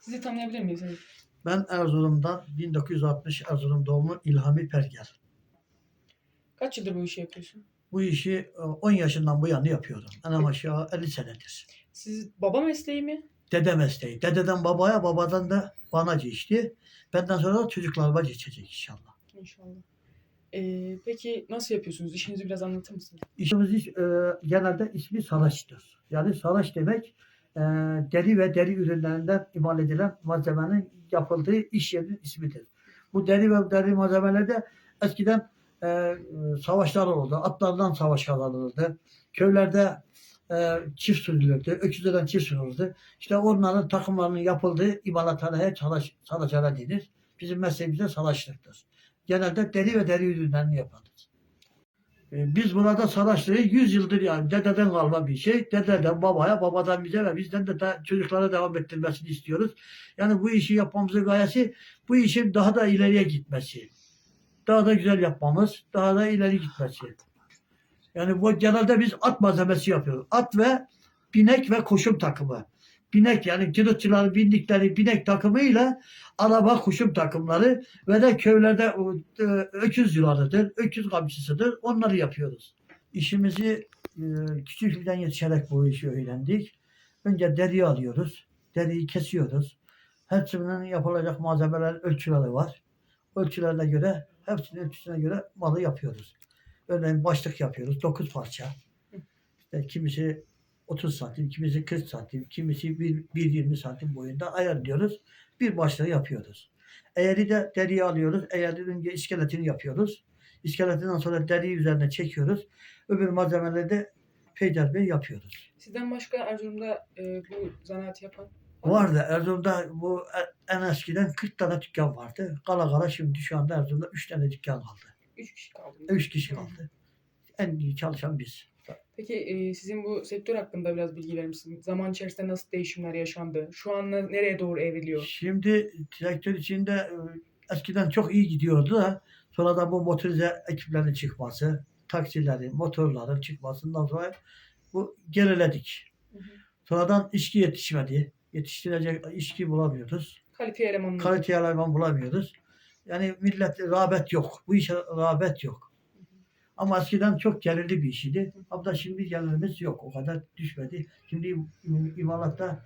Sizi tanıyabilir miyiz? Ben Erzurum'dan 1960 Erzurum doğumlu İlhami Perger. Kaç yıldır bu işi yapıyorsun? Bu işi e, 10 yaşından bu yana yapıyorum. En aşağı 50 senedir. Siz baba mesleği mi? Dede mesleği. Dededen babaya, babadan da bana geçti. Benden sonra da çocuklarıma geçecek inşallah. İnşallah. Ee, peki nasıl yapıyorsunuz? İşinizi biraz anlatır mısınız? İşimiz iş, e, genelde ismi salaştır. Yani salaş demek e, deri ve deri ürünlerinden imal edilen malzemenin yapıldığı iş yerinin ismidir. Bu deri ve deri malzemelerde eskiden e, savaşlar olurdu. Atlardan savaş kazanılırdı. Köylerde e, çift sürülürdü. Öküzlerden çift sürülürdü. İşte onların takımlarının yapıldığı imalathaneye salaş, denir. Bizim mesleğimizde salaşlıktır. Genelde deri ve deri ürünlerini yaparız. E, Biz burada savaşları 100 yıldır yani dededen kalma bir şey. Dededen babaya, babadan bize ve bizden de, de çocuklara devam ettirmesini istiyoruz. Yani bu işi yapmamızın gayesi bu işin daha da ileriye gitmesi. Daha da güzel yapmamız, daha da ileri gitmesi. Yani bu genelde biz at malzemesi yapıyoruz. At ve binek ve koşum takımı. Binek yani cırıtçıların bindikleri binek takımıyla araba koşum takımları ve de köylerde e, öküz yılanıdır, öküz kamçısıdır. Onları yapıyoruz. İşimizi e, küçüklükten yetişerek bu işi öğrendik. Önce deriyi alıyoruz. Deriyi kesiyoruz. Hepsinin yapılacak malzemeler ölçüleri var. Ölçülerine göre, hepsinin ölçüsüne göre malı yapıyoruz. Örneğin başlık yapıyoruz. 9 parça. İşte kimisi 30 santim, kimisi 40 santim, kimisi 1 1.20 santim boyunda ayarlıyoruz. Bir başlığı yapıyoruz. Eğeri de deriyi alıyoruz. Eğerin önce iskeletini yapıyoruz. İskeletinden sonra deriyi üzerine çekiyoruz. Öbür malzemeleri de peyderpey yapıyoruz. Sizden başka Erzurum'da e, bu zanaat yapan? Vardı Erzurum'da bu e- en eskiden 40 tane dükkan vardı. Kala kala şimdi şu anda Erzurum'da 3 tane dükkan kaldı. Üç kişi kaldı. 3 kişi kaldı. En iyi çalışan biz. Peki e, sizin bu sektör hakkında biraz bilgi verir misiniz? Zaman içerisinde nasıl değişimler yaşandı? Şu an ne- nereye doğru evriliyor? Şimdi sektör içinde e, eskiden çok iyi gidiyordu da sonradan bu motorize ekiplerin çıkması, taksilerin, motorların çıkmasından sonra bu geriledik. Hı hı. Sonradan işçi yetişmedi. Yetiştirecek işçi bulamıyoruz. Kalifiye elemanlar. Kaliteli eleman bulamıyoruz. Yani millet rağbet yok. Bu işe rağbet yok. Ama eskiden çok gelirli bir işiydi. Ama şimdi gelirimiz yok. O kadar düşmedi. Şimdi im- imalatta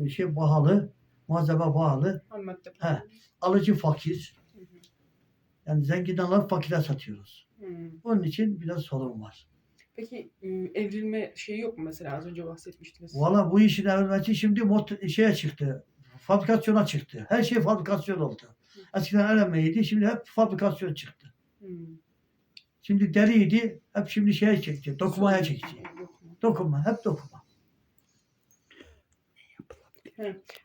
e, şey pahalı, malzeme pahalı. Madde. He. Alıcı fakir. Hı hı. Yani zenginden alıp fakire satıyoruz. Hı. Onun için biraz sorun var. Peki e, evrilme şeyi yok mu mesela? Az önce bahsetmiştiniz. Valla bu işin evrilmesi şimdi mot- şeye çıktı. Fabrikasyona çıktı. Her şey fabrikasyon oldu. Eskiden el emeğiydi. Şimdi hep fabrikasyon çıktı. Hı. Şimdi deriydi. Hep şimdi şeye çekti. Dokumaya çekti. Mu? Dokuma. Hep dokuma.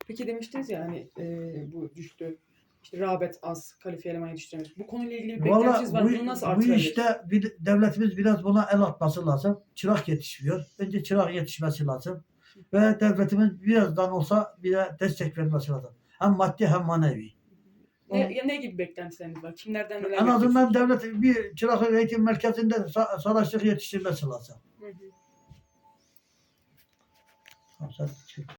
Peki demiştiniz ya hani e, bu düştü. İşte rağbet az, kalifiye eleman yetiştiremiyoruz. Bu konuyla ilgili bir beklentiniz var. bu, Bunu nasıl bu artırabiliriz? işte bir, devletimiz biraz buna el atması lazım. Çırak yetişmiyor. Önce çırak yetişmesi lazım. Ve devletimiz birazdan olsa bize destek vermesi lazım. Hem maddi hem manevi. Ne, ya ne gibi beklentileriniz var? Kimlerden neler En azından devlet bir çırak eğitim merkezinde sa- sanaçlık yetiştirmesi lazım. Hı hı. Tamam, sen çek.